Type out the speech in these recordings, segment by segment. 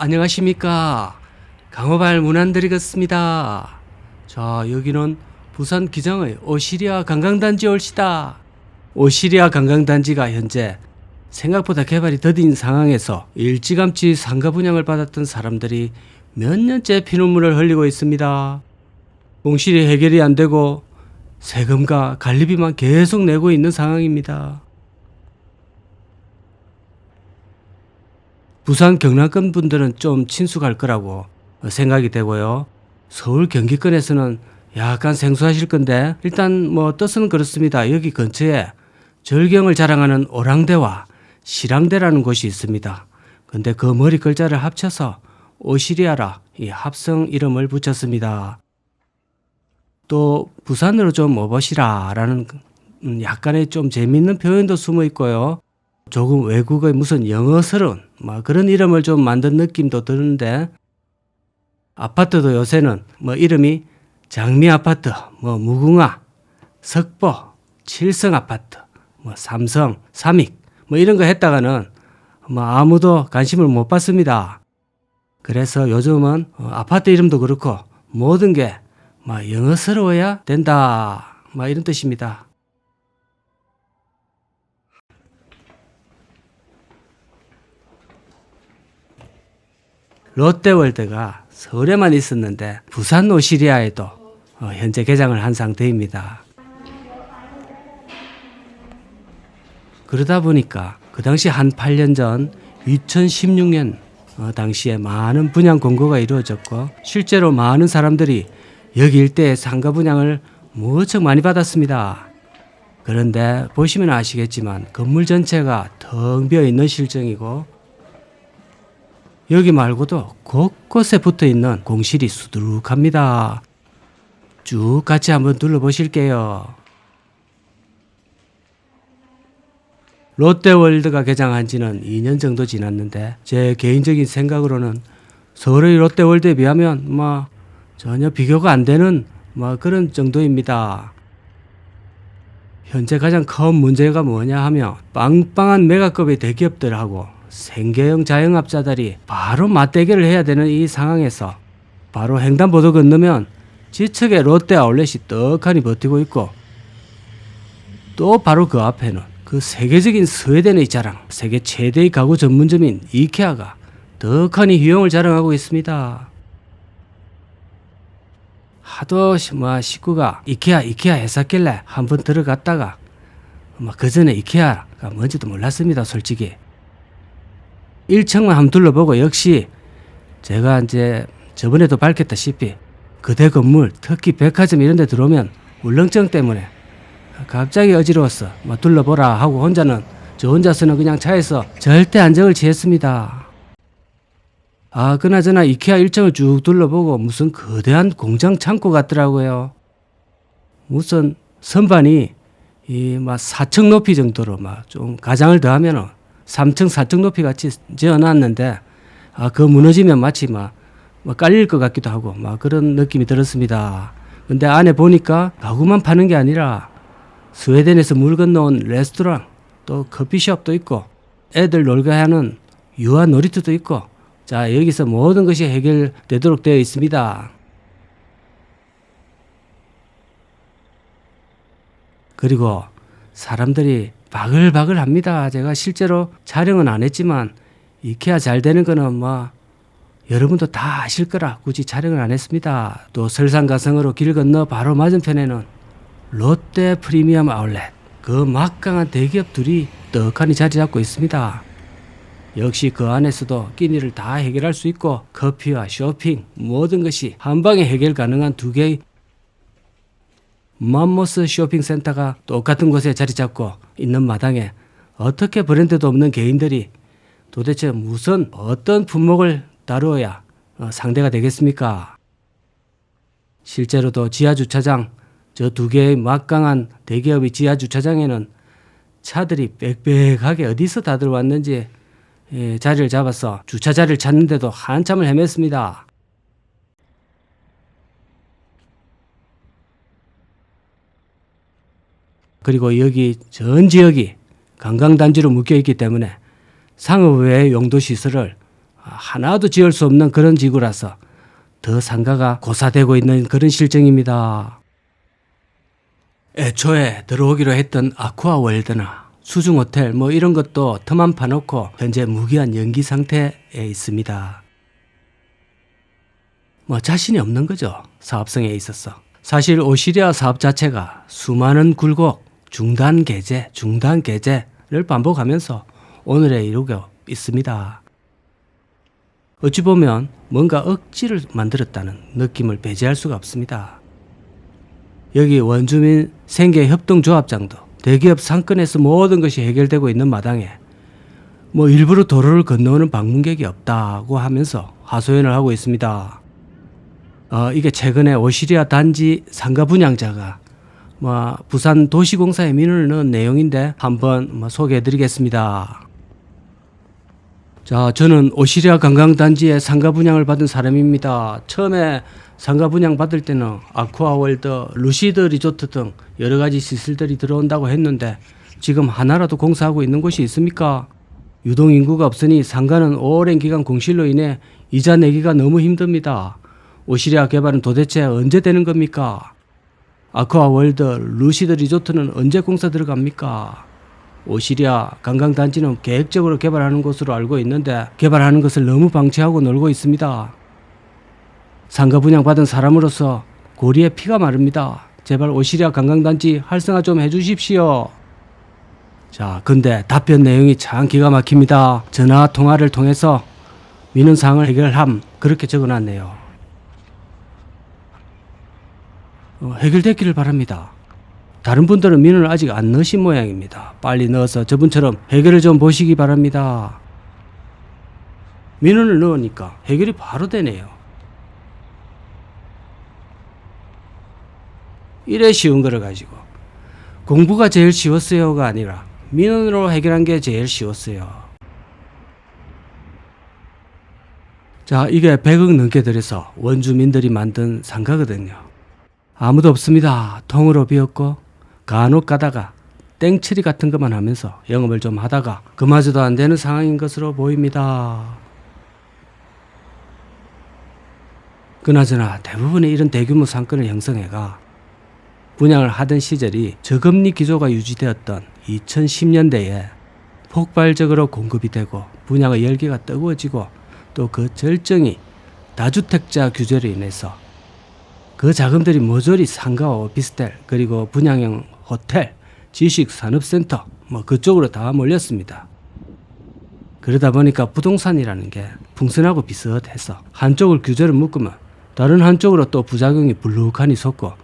안녕하십니까. 강호발 문안드리겠습니다. 자, 여기는 부산 기장의 오시리아 관광단지 올시다. 오시리아 관광단지가 현재 생각보다 개발이 더딘 상황에서 일찌감치 상가 분양을 받았던 사람들이 몇 년째 피눈물을 흘리고 있습니다. 공실이 해결이 안 되고 세금과 관리비만 계속 내고 있는 상황입니다. 부산 경남권 분들은 좀 친숙할 거라고 생각이 되고요. 서울 경기권에서는 약간 생소하실 건데 일단 뭐 뜻은 그렇습니다. 여기 근처에 절경을 자랑하는 오랑대와 시랑대라는 곳이 있습니다. 근데 그 머리 글자를 합쳐서 오시리아라 이 합성 이름을 붙였습니다. 또 부산으로 좀 오보시라라는 음, 약간의 좀 재밌는 표현도 숨어 있고요. 조금 외국의 무슨 영어스러운 막 그런 이름을 좀 만든 느낌도 드는데 아파트도 요새는 뭐 이름이 장미 아파트, 뭐 무궁화, 석보, 칠성 아파트, 뭐 삼성, 삼익 뭐 이런 거 했다가는 뭐 아무도 관심을 못 받습니다. 그래서 요즘은 어, 아파트 이름도 그렇고 모든 게 막 영어스러워야 된다. 막 이런 뜻입니다. 롯데월드가 서울에만 있었는데 부산 오시리아에도 어, 현재 개장을 한 상태입니다. 그러다 보니까 그 당시 한 8년 전 2016년 어, 당시에 많은 분양 공고가 이루어졌고 실제로 많은 사람들이 여기 일대에 상가 분양을 무척 많이 받았습니다. 그런데 보시면 아시겠지만 건물 전체가 텅 비어 있는 실정이고 여기 말고도 곳곳에 붙어 있는 공실이 수두룩합니다. 쭉 같이 한번 둘러보실게요. 롯데월드가 개장한 지는 2년 정도 지났는데 제 개인적인 생각으로는 서울의 롯데월드에 비하면 뭐 전혀 비교가 안 되는 뭐 그런 정도입니다. 현재 가장 큰 문제가 뭐냐 하면 빵빵한 메가급의 대기업들하고 생계형 자영업자들이 바로 맞대결을 해야 되는 이 상황에서 바로 횡단보도 건너면 지척의 롯데 아울렛이 떡하니 버티고 있고 또 바로 그 앞에는 그 세계적인 스웨덴의 자랑, 세계 최대의 가구 전문점인 이케아가 떡하니 휴영을 자랑하고 있습니다. 하도 시- 뭐 식구가 이케아 이케아 했었길래 한번 들어갔다가 뭐그 전에 이케아가 뭔지도 몰랐습니다, 솔직히. 1층만 한번 둘러보고 역시 제가 이제 저번에도 밝혔다시피 그대 건물 특히 백화점 이런 데 들어오면 울렁증 때문에 갑자기 어지러웠어. 뭐 둘러보라 하고 혼자는 저 혼자서는 그냥 차에서 절대 안정을 취했습니다. 아, 그나저나 이케아 1층을 쭉 둘러보고 무슨 거대한 공장 창고 같더라고요. 무슨 선반이 이 막 4층 높이 정도로 막 좀 가장을 더하면은 3층, 4층 높이 같이 지어놨는데 아, 그 무너지면 마치 막, 막 깔릴 것 같기도 하고 막 그런 느낌이 들었습니다. 근데 안에 보니까 가구만 파는 게 아니라 스웨덴에서 물 건너온 레스토랑 또 커피숍도 있고 애들 놀게 하는 유아 놀이터도 있고 자 여기서 모든 것이 해결되도록 되어 있습니다. 그리고 사람들이 바글바글 합니다. 제가 실제로 촬영은 안 했지만 이케아 잘 되는 거는 뭐 여러분도 다 아실 거라 굳이 촬영을 안 했습니다. 또 설상가성으로 길 건너 바로 맞은편에는 롯데 프리미엄 아울렛 그 막강한 대기업 둘이 떡하니 자리 잡고 있습니다. 역시 그 안에서도 끼니를 다 해결할 수 있고 커피와 쇼핑 모든 것이 한 방에 해결 가능한 두 개의 맘모스 쇼핑센터가 똑같은 곳에 자리 잡고 있는 마당에 어떻게 브랜드도 없는 개인들이 도대체 무슨 어떤 품목을 다루어야 어, 상대가 되겠습니까? 실제로도 지하 주차장 저 두 개의 막강한 대기업의 지하 주차장에는 차들이 빽빽하게 어디서 다들 왔는지 예, 자리를 잡아서 주차 자리를 찾는데도 한참을 헤맸습니다. 그리고 여기 전 지역이 관광단지로 묶여 있기 때문에 상업 외의 용도 시설을 하나도 지을 수 없는 그런 지구라서 더 상가가 고사되고 있는 그런 실정입니다. 애초에 들어오기로 했던 아쿠아 월드나 수중 호텔 뭐 이런 것도 틈만 파놓고 현재 무기한 연기 상태에 있습니다. 뭐 자신이 없는 거죠. 사업성에 있어서. 사실 오시리아 사업 자체가 수많은 굴곡, 중단 개제, 중단 개제를 반복하면서 오늘에 이르고 있습니다. 어찌 보면 뭔가 억지를 만들었다는 느낌을 배제할 수가 없습니다. 여기 원주민 생계협동조합장도 대기업 상권에서 모든 것이 해결되고 있는 마당에 뭐 일부러 도로를 건너오는 방문객이 없다고 하면서 하소연을 하고 있습니다. 어, 이게 최근에 오시리아 단지 상가 분양자가 뭐 부산 도시공사에 민원을 넣은 내용인데 한번 뭐 소개해드리겠습니다. 자, 저는 오시리아 관광단지에 상가 분양을 받은 사람입니다. 처음에 상가 분양 받을 때는 아쿠아월드, 루시드 리조트 등 여러 가지 시설들이 들어온다고 했는데 지금 하나라도 공사하고 있는 곳이 있습니까? 유동 인구가 없으니 상가는 오랜 기간 공실로 인해 이자 내기가 너무 힘듭니다. 오시리아 개발은 도대체 언제 되는 겁니까? 아쿠아 월드, 루시드 리조트는 언제 공사 들어갑니까? 오시리아 관광단지는 계획적으로 개발하는 곳으로 알고 있는데 개발하는 것을 너무 방치하고 놀고 있습니다. 상가 분양받은 사람으로서 고리에 피가 마릅니다. 제발 오시리아 관광단지 활성화 좀 해주십시오. 자, 근데 답변 내용이 참 기가 막힙니다. 전화 통화를 통해서 민원 사항을 해결함 그렇게 적어놨네요. 어, 해결되기를 바랍니다. 다른 분들은 민원을 아직 안 넣으신 모양입니다. 빨리 넣어서 저분처럼 해결을 좀 보시기 바랍니다. 민원을 넣으니까 해결이 바로 되네요. 이래 쉬운 거를 가지고 공부가 제일 쉬웠어요가 아니라 민원으로 해결한 게 제일 쉬웠어요. 자, 이게 100억 넘게 들여서 원주민들이 만든 상가거든요. 아무도 없습니다. 통으로 비었고 간혹 가다가 땡처리 같은 것만 하면서 영업을 좀 하다가 그마저도 안 되는 상황인 것으로 보입니다. 그나저나 대부분의 이런 대규모 상권을 형성해가 분양을 하던 시절이 저금리 기조가 유지되었던 2010년대에 폭발적으로 공급이 되고 분양의 열기가 뜨거워지고 또 그 절정이 다주택자 규제로 인해서 그 자금들이 모조리 상가와 오피스텔 그리고 분양형 호텔, 지식 산업센터 뭐 그쪽으로 다 몰렸습니다. 그러다 보니까 부동산이라는 게 풍선하고 비슷해서 한쪽을 규제를 묶으면 다른 한쪽으로 또 부작용이 불룩하니 솟고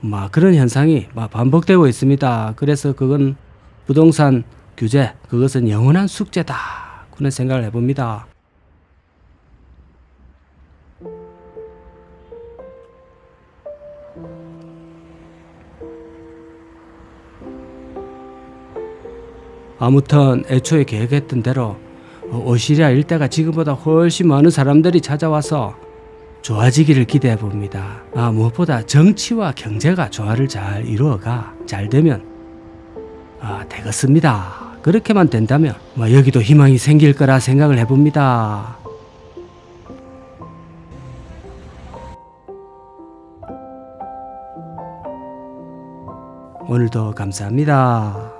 막 그런 현상이 막 반복되고 있습니다. 그래서 그건 부동산 규제 그것은 영원한 숙제다 그런 생각을 해봅니다. 아무튼 애초에 계획했던 대로 오시리아 일대가 지금보다 훨씬 많은 사람들이 찾아와서 좋아지기를 기대해 봅니다. 아, 무엇보다 정치와 경제가 조화를 잘 이루어가 잘 되면 아, 되겠습니다. 그렇게만 된다면 뭐 여기도 희망이 생길 거라 생각을 해봅니다. 오늘도 감사합니다.